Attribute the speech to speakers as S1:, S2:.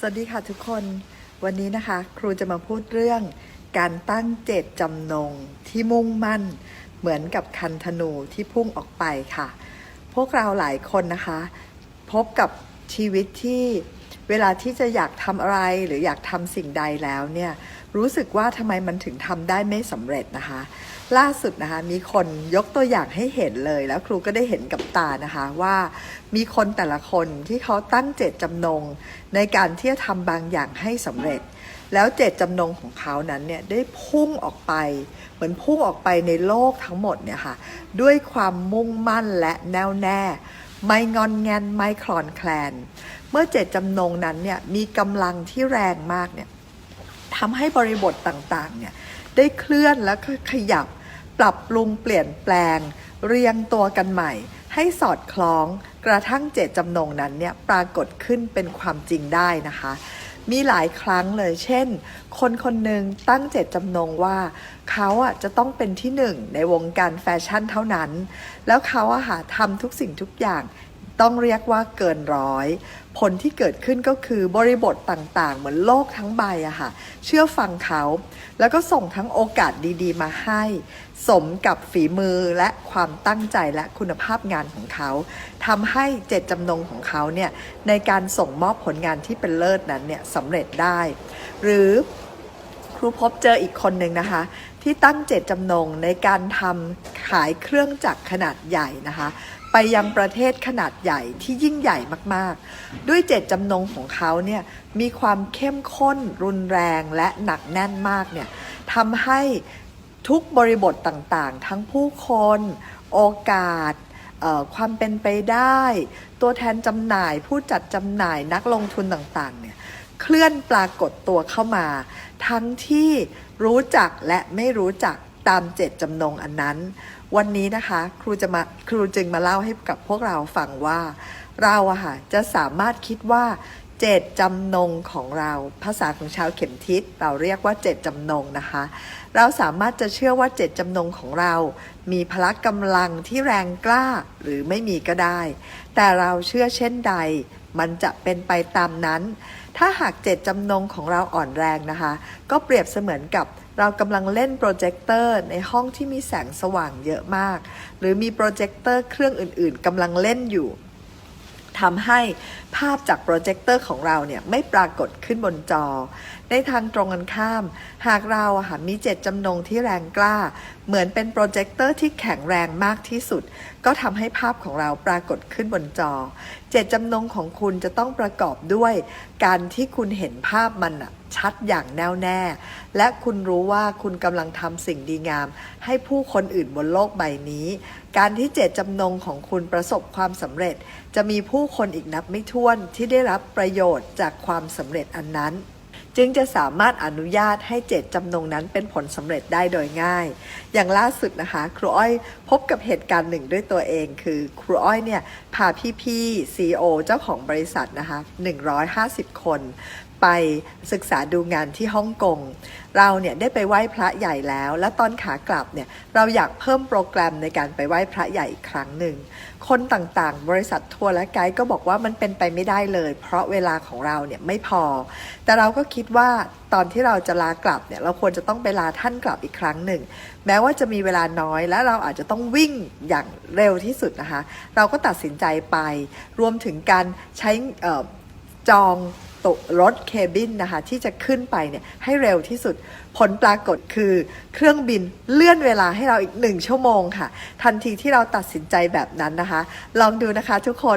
S1: สวัสดีค่ะทุกคนวันนี้นะคะ ครูจะมาพูดเรื่องการตั้งเจตจำนงที่มุ่งมั่น เหมือนกับคันธนูที่พุ่งออกไปค่ะ พวกเราหลายคนนะคะ พบกับชีวิตที่ เวลาที่จะอยากทำอะไรหรืออยากทำสิ่งใดแล้วเนี่ยรู้สึกว่าทำไมมันถึงทำได้ไม่สำเร็จนะคะ ล่าสุดนะคะมีคนยกตัวอย่างให้เห็นเลยแล้วครูก็ได้เห็นกับตานะคะว่ามีคนแต่ละคนที่เขาตั้งเจตจำนง ในการที่จะทำบางอย่างให้สำเร็จ แล้วเจตจำนงของเขานั้นเนี่ยได้พุ่งออกไป เหมือนพุ่งออกไปในโลกทั้งหมดเนี่ยค่ะด้วยความมุ่งมั่นและแน่วแน่ ไม่งอนแงนไม่คลอนแคลน เมื่อเจตจำนงนั้นเนี่ยมีกำลังที่แรงมากเนี่ยทำให้บริบทต่างๆเนี่ยได้เคลื่อนและขยับปรับปรุงเปลี่ยนแปลง เรียงตัวกันใหม่ ให้สอดคล้องกระทั่งเจตจำนงนั้นเนี่ยปรากฏขึ้นเป็นความจริงได้นะคะ มีหลายครั้งเลย เช่น คนคนหนึ่งตั้งเจตจำนงว่า เขาอะจะต้องเป็นที่หนึ่งในวงการแฟชั่นเท่านั้น แล้วเขาอะค่ะทำทุกสิ่งทุกอย่าง ต้องเรียกว่าเกินร้อย ผลที่เกิดขึ้นก็คือบริบทต่างๆ เหมือนโลกทั้งใบอะค่ะ เชื่อฟังเขา แล้วก็ส่งทั้งโอกาสดีๆ มาให้ สมกับฝีมือและความตั้งใจและคุณภาพงานของเขาทำให้เจตจำนงของเขาเนี่ยในการส่งมอบผลงานที่เป็นเลิศนั้นเนี่ยสำเร็จได้ หรือครูพบเจออีกคนหนึ่งนะคะ ที่ตั้งเจตจำนงในการทำ ขายเครื่องจักรขนาดใหญ่นะคะ ไปยังประเทศขนาดใหญ่ที่ยิ่งใหญ่มากๆ ด้วยเจตจำนงของเขาเนี่ยมีความเข้มข้น รุนแรงและหนักแน่นมากเนี่ยทำให้ทุกบริบทต่างๆ ทั้งผู้คน โอกาสความเป็นไปได้ ตัวแทนจำหน่าย ผู้จัดจำหน่ายนักลงทุนต่างๆเนี่ยเคลื่อนปรากฏตัวเข้ามา ทั้งที่รู้จักและไม่รู้จัก ตามเจตจำนงอันนั้น วันนี้นะคะครูจะมาครูจึงมาเล่าให้กับพวกเราฟังว่า เราอะค่ะจะสามารถคิดว่าเจตจำนงของเราภาษาของชาวเข็มทิศเราเรียกว่าเจตจำนงนะคะ เราสามารถจะเชื่อว่าเจตจำนงของเรา มีพละกำลังที่แรงกล้าหรือไม่มีก็ได้ แต่เราเชื่อเช่นใด มันจะเป็นไปตามนั้น ถ้าหากเจตจำนงของเราอ่อนแรงนะคะ ก็เปรียบเสมือนกับ เรากำลังเล่นโปรเจคเตอร์ในห้องที่มีแสงสว่างเยอะมาก หรือมีโปรเจคเตอร์เครื่องอื่นๆกำลังเล่นอยู่ทำให้ภาพจากโปรเจคเตอร์ของเราเนี่ยไม่ปรากฏขึ้นบนจอ ในทางตรงกันข้าม หากเราอะค่ะมีเจตจำนงที่แรงกล้า เหมือนเป็นโปรเจคเตอร์ที่แข็งแรงมากที่สุด ก็ทำให้ภาพของเราปรากฏขึ้นบนจอ เจตจำนงของคุณจะต้องประกอบด้วย การที่คุณเห็นภาพมันอะชัดอย่างแน่วแน่ และคุณรู้ว่าคุณกำลังทำสิ่งดีงาม ให้ผู้คนอื่นบนโลกใบนี้ การที่เจตจำนงของคุณประสบความสำเร็จ จะมีผู้คนอีกนับไม่ถ้วนที่ได้รับประโยชน์จากความสำเร็จอันนั้น จึงจะสามารถอนุญาตให้เจตจำนงนั้นเป็นผลสำเร็จได้โดยง่าย อย่างล่าสุดนะคะ ครูอ้อยพบกับเหตุการณ์หนึ่งด้วยตัวเอง คือครูอ้อยเนี่ยพาพี่ๆ CEO เจ้าของบริษัทนะคะ150 คน ไปศึกษาดูงานที่ฮ่องกง เราเนี่ยได้ไปไหว้พระใหญ่แล้ว และตอนขากลับเนี่ยเราอยากเพิ่มโปรแกรมในการไปไหว้พระใหญ่อีกครั้งหนึ่ง คนต่างๆ บริษัททัวร์และไกด์ก็บอกว่ามันเป็นไปไม่ได้เลย เพราะเวลาของเราเนี่ยไม่พอ แต่เราก็คิดว่าตอนที่เราจะลากลับเนี่ยเราควรจะต้องไปลาท่านกลับอีกครั้งหนึ่ง แม้ว่าจะมีเวลาน้อยและเราอาจจะต้องวิ่งอย่างเร็วที่สุดนะคะ เราก็ตัดสินใจไป รวมถึงการใช้จอง ตุรถเคบินนะคะที่จะขึ้นไปเนี่ยให้เร็วที่สุด ผลปรากฏคือเครื่องบินเลื่อนเวลาให้เราอีกหนึ่งชั่วโมงค่ะ ทันทีที่เราตัดสินใจแบบนั้นนะคะ ลองดูนะคะทุกคน